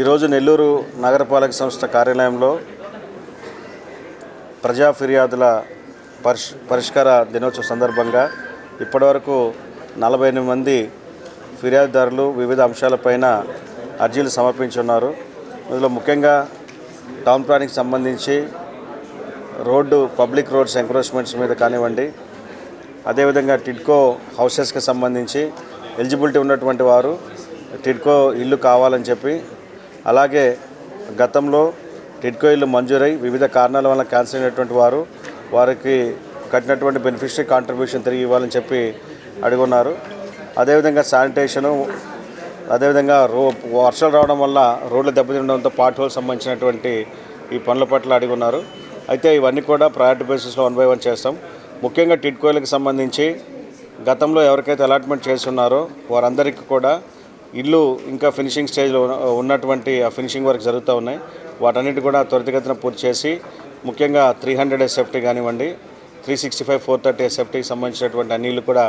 ఈరోజు నెల్లూరు నగరపాలక సంస్థ కార్యాలయంలో ప్రజా ఫిర్యాదుల పరిష్ పరిష్కార దినోత్సవ సందర్భంగా ఇప్పటివరకు నలభై ఎనిమిది మంది ఫిర్యాదుదారులు వివిధ అంశాలపైన అర్జీలు సమర్పించున్నారు. ఇందులో ముఖ్యంగా టౌన్ ప్లానింగ్కి సంబంధించి రోడ్డు పబ్లిక్ రోడ్స్ ఎంక్రోచ్మెంట్స్ మీద కానివ్వండి. అదేవిధంగా టిడ్కో హౌసెస్కి సంబంధించి ఎలిజిబిలిటీ ఉన్నటువంటి వారు టిడ్కో ఇల్లు కావాలని చెప్పి అలాగే గతంలో టిడ్కో ఇల్లు మంజూరై వివిధ కారణాల వల్ల క్యాన్సిల్ అయినటువంటి వారు వారికి కట్టినటువంటి బెనిఫిషరీ కాంట్రిబ్యూషన్ తిరిగి ఇవ్వాలని చెప్పి అడుగున్నారు. అదేవిధంగా శానిటేషను అదేవిధంగా రో వర్షాలు రావడం వల్ల రోడ్లు దెబ్బతినడంతో పాట్ హోల్ సంబంధించినటువంటి ఈ పనుల పట్ల అడిగి ఉన్నారు. అయితే ఇవన్నీ కూడా ప్రయారిటీ బేసిస్లో వన్ బై వన్ చేస్తాం. ముఖ్యంగా టిడ్కోయిలకు సంబంధించి గతంలో ఎవరికైతే అలాట్మెంట్ చేస్తున్నారో వారందరికీ కూడా ఇల్లు ఇంకా ఫినిషింగ్ స్టేజ్లో ఉన్నటువంటి ఆ ఫినిషింగ్ వర్క్ జరుగుతూ ఉన్నాయి. వాటన్నిటి కూడా త్వరితగతిన పూర్తి చేసి ముఖ్యంగా త్రీ హండ్రెడ్ ఎస్ఎఫ్టీ కానివ్వండి three sixty five four thirty ఎస్ఎఫ్టీకి సంబంధించినటువంటి అన్ని కూడా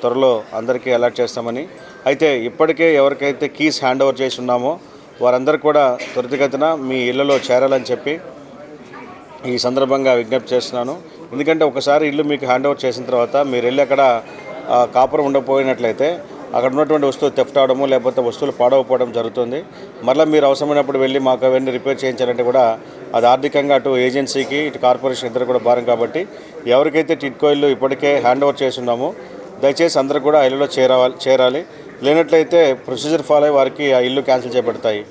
త్వరలో అందరికీ అలాట్ చేస్తామని అయితే ఇప్పటికే ఎవరికైతే కీస్ హ్యాండ్ ఓవర్ చేసి ఉన్నామో వారందరూ కూడా త్వరితగతిన మీ ఇళ్ళలో చేరాలని చెప్పి ఈ సందర్భంగా విజ్ఞప్తి చేస్తున్నాను. ఎందుకంటే ఒకసారి ఇల్లు మీకు హ్యాండ్ ఓవర్ చేసిన తర్వాత మీరు వెళ్ళి అక్కడ కాపురం ఉండకపోయినట్లయితే అక్కడ ఉన్నటువంటి వస్తువులు తెఫ్ట్ అవడము లేకపోతే వస్తువులు పాడవపోవడం జరుగుతుంది. మళ్ళీ మీరు అవసరమైనప్పుడు వెళ్ళి మాకు అవన్నీ రిపేర్ చేయించాలంటే కూడా అది ఆర్థికంగా అటు ఏజెన్సీకి ఇటు కార్పొరేషన్ ఇద్దరు కూడా భారం కాబట్టి ఎవరికైతే టిట్కో ఇల్లు ఇప్పటికే హ్యాండ్ ఓవర్ చేసి ఉన్నామో దయచేసి అందరూ కూడా ఆ ఇల్లులో చేరాలి చేరాలి. లేనట్లయితే ప్రొసీజర్ ఫాలో అయ్యి వారికి ఆ ఇల్లు క్యాన్సిల్ చేయబడతాయి